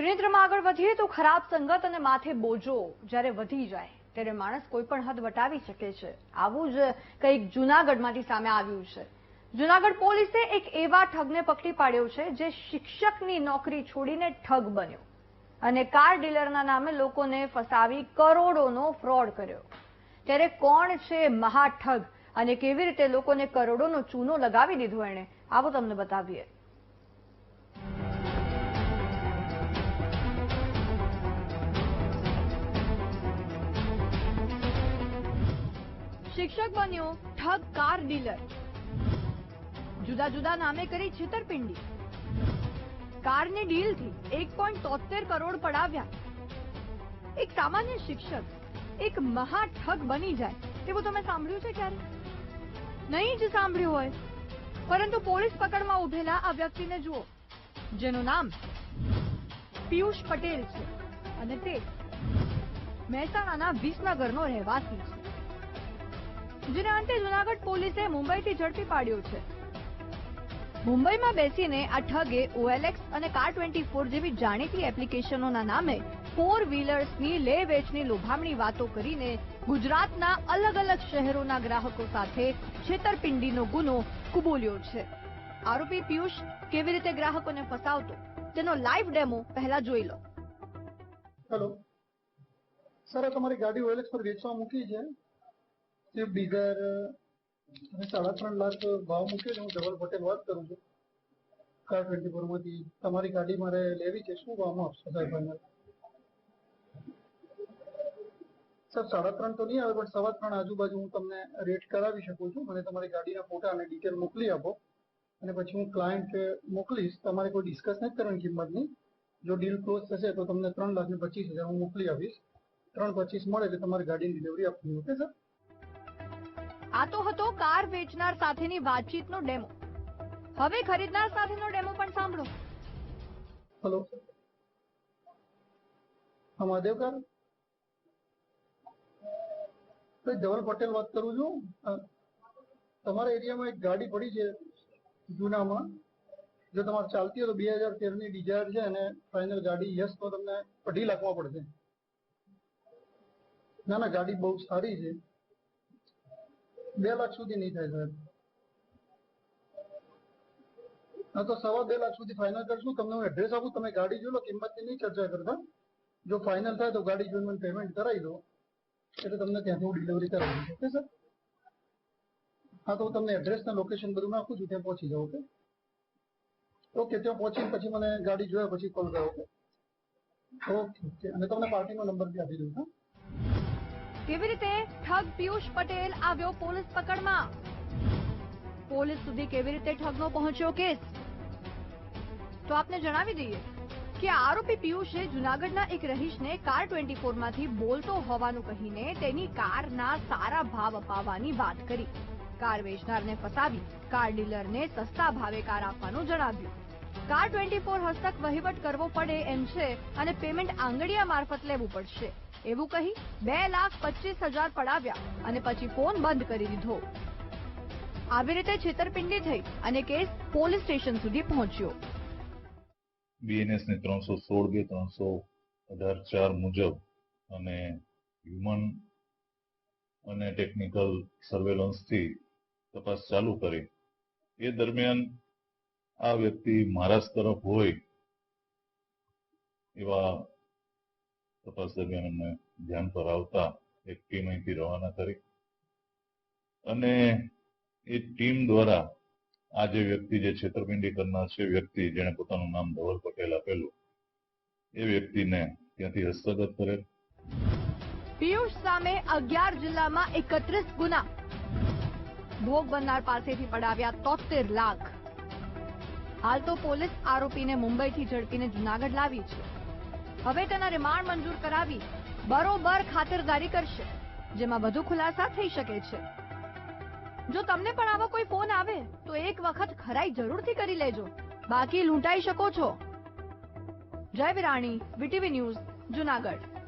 ત્રિનેત્રમાં આગળ વધીએ તો ખરાબ સંગત અને માથે બોજો. જ્યારે વધી જાય, ત્યારે માણસ કોઈ પણ હદ વટાવી શકે છે. આવું જ કંઈક જૂનાગઢમાંથી સામે આવ્યું છે. જૂનાગઢ પોલીસે એક એવા ઠગને પકડી પાડ્યો છે, જે શિક્ષકની નોકરી છોડીને ઠગ બન્યો અને કાર ડીલરના નામે લોકોને ફસાવી કરોડોનો ફ્રોડ કર્યો. ત્યારે કોણ છે મહાઠગ અને કેવી રીતે લોકોને કરોડોનો ચૂનો લગાવી દીધો એણે, આવો તમને બતાવીએ. શિક્ષક બન્યો, ઠગ કાર ડીલર. જુદા જુદા નામે કરી છેતરપિંડી. કારની ડીલથી એક પોઈન્ટ કરોડ પડાવ્યા. એક સામાન્ય શિક્ષક, એક મહા ઠગ બની જાય તેવું તમે સાંભળ્યું છે ક્યારે? નહીં જ સાંભળ્યું હોય. પરંતુ પોલીસ પકડમાં ઉભેલા આ વ્યક્તિને જુઓ. જેનું નામ પિયુષ પટેલ છે. અને તે મહેસાણાના વિસનગરનો રહેવાસી છે. જેને અંતે જૂનાગઢ પોલીસે મુંબઈથી ઝડપી પાડ્યો છે. મુંબઈમાં બેસીને આ ઠગે ઓએલએક્સ અને કાર ટ્વેન્ટી જેવી જાણીતી એપ્લિકેશનોના નામે ફોર વ્હીલર્સની લે વેચની લોભામણી વાતો કરીને ગુજરાતના અલગ અલગ શહેરોના ગ્રાહકો સાથે છેતરપિંડીનો ગુનો કબૂલ્યો છે. આરોપી પિયુષ કેવી રીતે ગ્રાહકોને ફસાવતો? તેનો લાઈવ ડેમો પહેલા જોઈ લો. હેલો. સર તમારી ગાડી ઓએલએક્સ પર વેચવા મૂકી છે. ડિઝાયર અને સાડા ત્રણ લાખ ભાવ મૂક્યો છે, હું ધવલ પટેલ વાત કરું છું. કાર ટ્વેન્ટી ફોરમાંથી તમારી ગાડી મારે લેવી છે, શું ભાવમાં આપશો સાહેબ સર સાડા ત્રણ તો નહીં આવે, પણ સવા ત્રણ આજુબાજુ હું તમને રેટ કરાવી શકું છું. મને તમારી ગાડીના ફોટા અને ડિટેલ મોકલી આપો. અને પછી હું ક્લાયન્ટ મોકલીશ. તમારે કોઈ ડિસ્કસ નથી કરવાની કિંમતની. જો ડીલ ક્લોઝ થશે તો તમને ત્રણ લાખ ને પચીસ હજાર હું મોકલી આપીશ. ત્રણ પચીસ મળે એટલે તમારી ગાડીની ડિલિવરી આપવી ઓકે સર આ તો હતો કાર વેચનાર સાથેની વાતચીતનો ડેમો. હવે ખરીદનાર સાથેનો ડેમો પણ સાંભળો. હલો હા, મહાદેવ કાર? ધવલ પટેલ વાત કરું છું. તમારા એરિયામાં એક ગાડી પડી છે જૂનામાં. જો તમારે ચાલતી હોય તો બે હજાર તેરની ડિઝાયર છે અને ફાઇનલ ગાડી યસ તો તમને અઢી લાખમાં પડશે. ના ના, ગાડી બહુ સારી છે. બે લાખ સુધી નહીં થાય સાહેબ હા તો સવા બે લાખ સુધી ફાઇનલ કરશું તમને હું એડ્રેસ આપું તમે ગાડી જોઈ લો કિંમતની નહીં ચર્ચા કરતા જો ફાઇનલ થાય તો ગાડી જોઈને મને પેમેન્ટ કરાવી દો એટલે તમને ત્યાંથી હું ડિલિવરી કરાવી દઈશ ઓકે સર હા તો હું તમને એડ્રેસ ને લોકેશન બધું નાખું છું ત્યાં પહોંચી જાઓ ઓકે ઓકે ત્યાં પહોંચીને પછી મને ગાડી જોયા પછી કોલ કરો ઓકે ઓકે ઓકે અને તમને પાર્ટીનો નંબર બી આપી દઉં હા કેવી રીતે ઠગ પિયુષ પટેલ આવ્યો પોલીસ પકડમાં? પોલીસ સુધી કેવી રીતે ઠગનો પહોંચ્યો કેસ? તો આપને જણાવી દઈએ કે આરોપી પિયુષે જૂનાગઢના એક રહીશને કાર ટ્વેન્ટી ફોરમાંથી બોલતો હોવાનું કહીને તેની કારના સારા ભાવ અપાવવાની વાત કરી. કાર વેચનારને ફસાવી, કાર ડીલરને સસ્તા ભાવે કાર આપવાનું જણાવ્યું. કાર ટ્વેન્ટી ફોર હસ્તક વહીવટ કરવો પડે એમ છે અને પેમેન્ટ આંગડિયા મારફત લેવું પડશે. એવું કહી બે લાખ પચીસ હજાર પડાવ્યા અને પછી ફોન બંધ કરી દીધો. આવી રીતે છેતરપિંડી થઈ અને કેસ પોલીસ સ્ટેશન સુધી પહોંચ્યો. બીએનએસ ને ત્રણસો સોળ બે ત્રણસો અઢાર ચાર મુજબ અને હ્યુમન અને ટેકનિકલ સર્વેલન્સથી તપાસ ચાલુ કરી. એ દરમિયાન આ વ્યક્તિ મહારાષ્ટ્ર તરફ હોય એવા તપાસ દરમિયાન ધ્યાન પર આવતા એક ટીમ અહીંથી રવાના કરી. અને એ ટીમ દ્વારા આ જે વ્યક્તિ જે છેતરપિંડી કરનાર છે, વ્યક્તિ જેણે પોતાનું નામ ધવલ પટેલ આપેલું, એ વ્યક્તિને ત્યાંથી હસ્તગત કરેલ. પિયુષ સામે અગિયાર જિલ્લામાં એકત્રીસ ગુના. ભોગ બનનાર પાસેથી પડાવ્યા તોતેર લાખ. હાલ તો પોલીસ આરોપીને મુંબઈથી ઝડપીને જુનાગઢ લાવી છે. હવે તેના રિમાન્ડ મંજૂર કરાવી બરોબર ખાતરદારી કરશે, જેમાં વધુ ખુલાસા થઈ શકે છે. જો તમને પણ આવા કોઈ ફોન આવે, તો એક વખત ખરાઈ જરૂરથી કરી લેજો. બાકી લૂંટાઈ શકો છો. જય વિરાણી, વીટીવી ન્યૂઝ, જુનાગઢ.